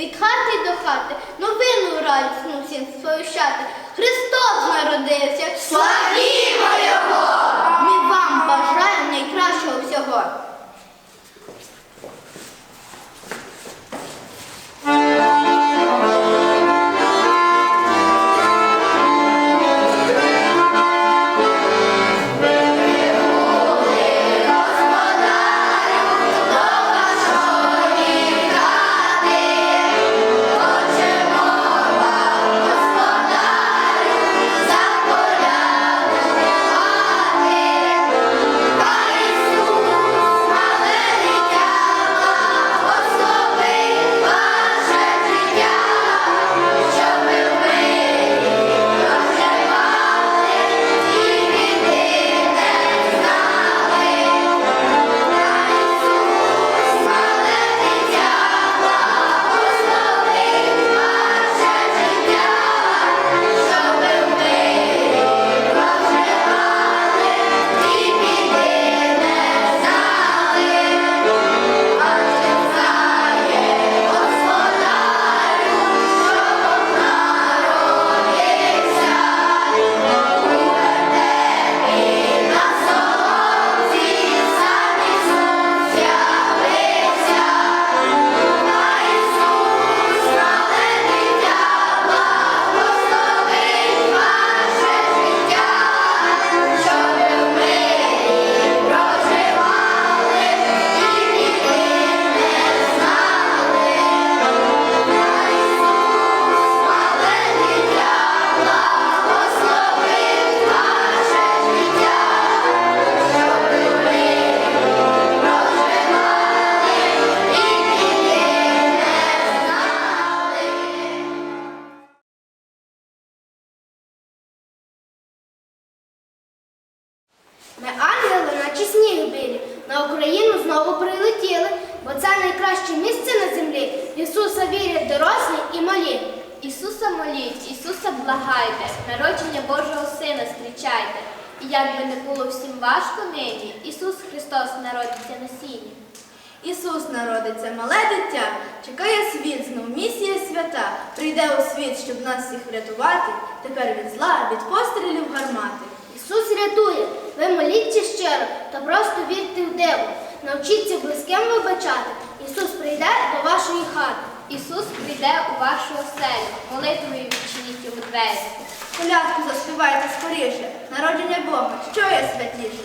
від хати до хати, новину радісну всім сповіщати. Христос народився. Славімо Його! Ми вам бажаємо найкращого всього. На Україну знову прилетіли, бо це найкраще місце на землі. Ісуса вірять дорослі і малі. Ісуса моліть, Ісуса благайте, народження Божого Сина зустрічайте. І як би не було всім важко нині, Ісус Христос народиться на сіні. Ісус народиться, мале дитя, чекає світ, знов місія свята, прийде у світ, щоб нас всіх врятувати, тепер від зла, від пострілів гармати. Ісус рятує, ви моліться щиро та просто вірте в диво. Навчіться близьким вибачати. Ісус прийде до вашої хати. Ісус прийде у вашу оселю, молитвою відчиніть йому двері. Колядку заспівайте скоріше, народження Бога, що є святіше.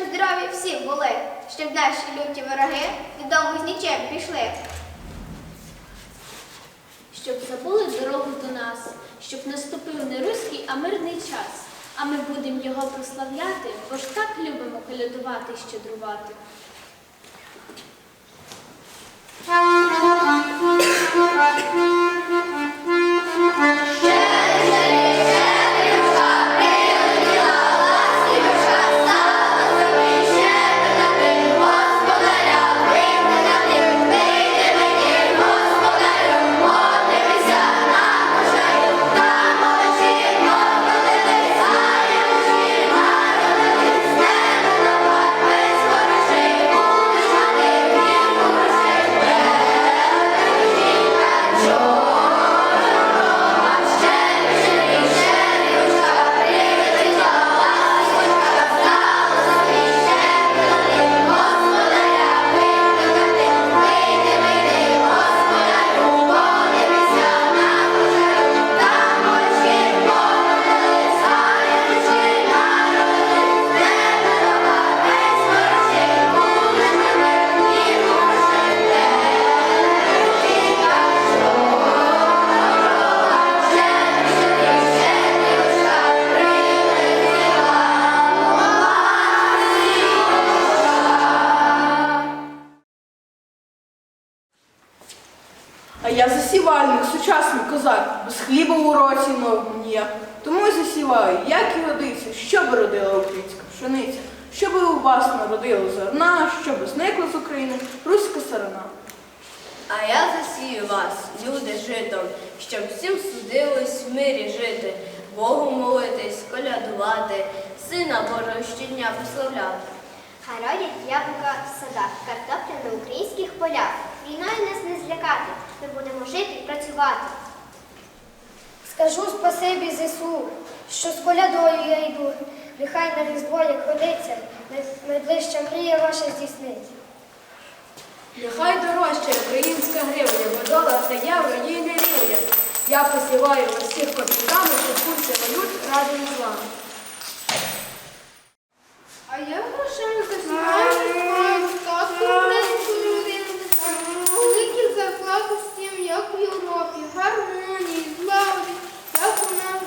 Щоб здорові всі були, щоб наші люті вороги додому з нічим пішли. Щоб забули дорогу до нас, щоб наступив не руський, а мирний час. А ми будемо його прославляти, бо ж так любимо колядувати щедрувати. Сучасний козак, без хліба у році ніяк. Тому й засіваю, як і годиться, щоб родила українська пшениця, щоб і у вас народило зерна, щоб зникла з України руська сарана. А я засію вас, люди, житом, щоб всім судилось в мирі жити, Богу молитись, колядувати, Сина Божого щодня прославляти. Хай яблука в садах, картопля на українських полях. Війною нас не злякати, ми будемо жити і працювати. Скажу спасибі ЗСУ, що з колядою я йду. Нехай на різдво, як ходиться, найближча мрія ваша здійсниться. Нехай дорожча українська гривня, бо долар та євро їй не рівня. Я посіваю вас всіх копійками, що курси валют разом з вами. А я грошима засіваю статку української людини. Великі зарплати всім, як в Європі. Гармонії, злагоди, як у нас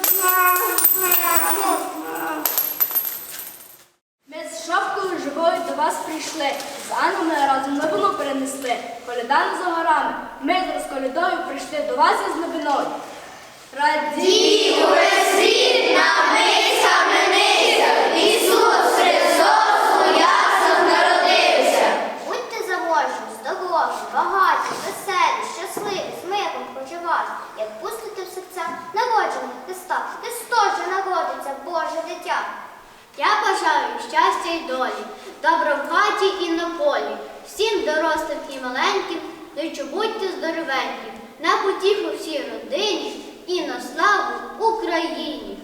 Ми з шапкою живою до вас прийшли. З Анною разом новину перенесли. Коляда не за горами. Ми з розколядою прийшли до вас із новиною. Радіємо! Будьте заможні, здорові, багаті, веселі, щасливі, з миром почувати, як пустите в серця народження Христа, Христос же народиться, Боже дитя. Я бажаю щастя й долі, добро в хаті і на полі, всім дорослим і маленьким, ну й що будьте здоровенькі, на потіху всій родині і на славу Україні.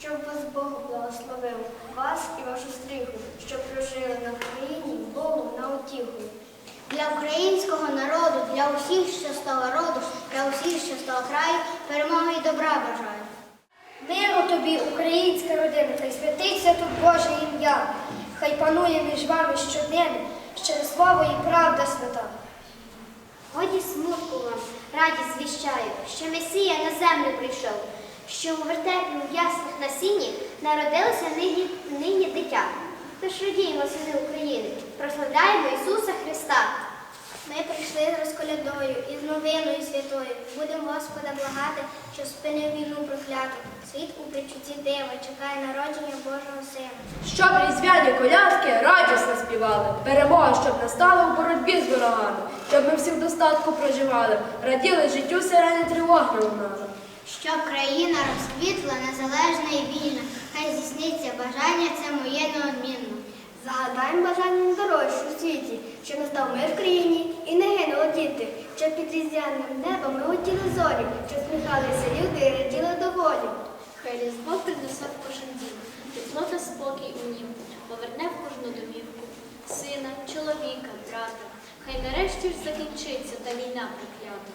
Щоб вас Бог благословив, вас і вашу стрігу, щоб прожили на Україні Богу на утіху. Для українського народу, для усіх, що того роду, для усіх, що того краю, перемоги і добра бажаю. Миру тобі, українська родина, хай святиться тут Боже ім'я, хай панує між вами щоденно, через слово і правда свята. Годі смутку вам, радість звіщаю, що Месія на землю прийшов, що у вертепі в ясних насінні народилося нині, нині дитя. Тож радіємо, сини України, прославляємо Ісуса Христа. Ми прийшли з розколядою і з новиною святою. Будемо Господа благати, що спинив війну прокляту. Світ у причутті дива чекає народження Божого Сина. Щоб різдвяні колядки радісно співали, перемога, щоб настала в боротьбі з ворогами, щоб ми всі в достатку проживали, раділи життю сирени тривог не лунали. Щоб країна розквітла, незалежна і вільна, хай здійсниться бажання це моє неодмінно. Загадаємо бажання найдорожче у світі, щоб настав мир в країні і не гинуло діти, щоб під різдвяним небом ми летіли зорі, щоб сміхалися люди і раділи доволі. Хай Різдво принесе в кожен дім, тепло та спокій у нім, поверне в кожну домівку, сина, чоловіка, брата. Хай нарешті ж закінчиться та війна проклята.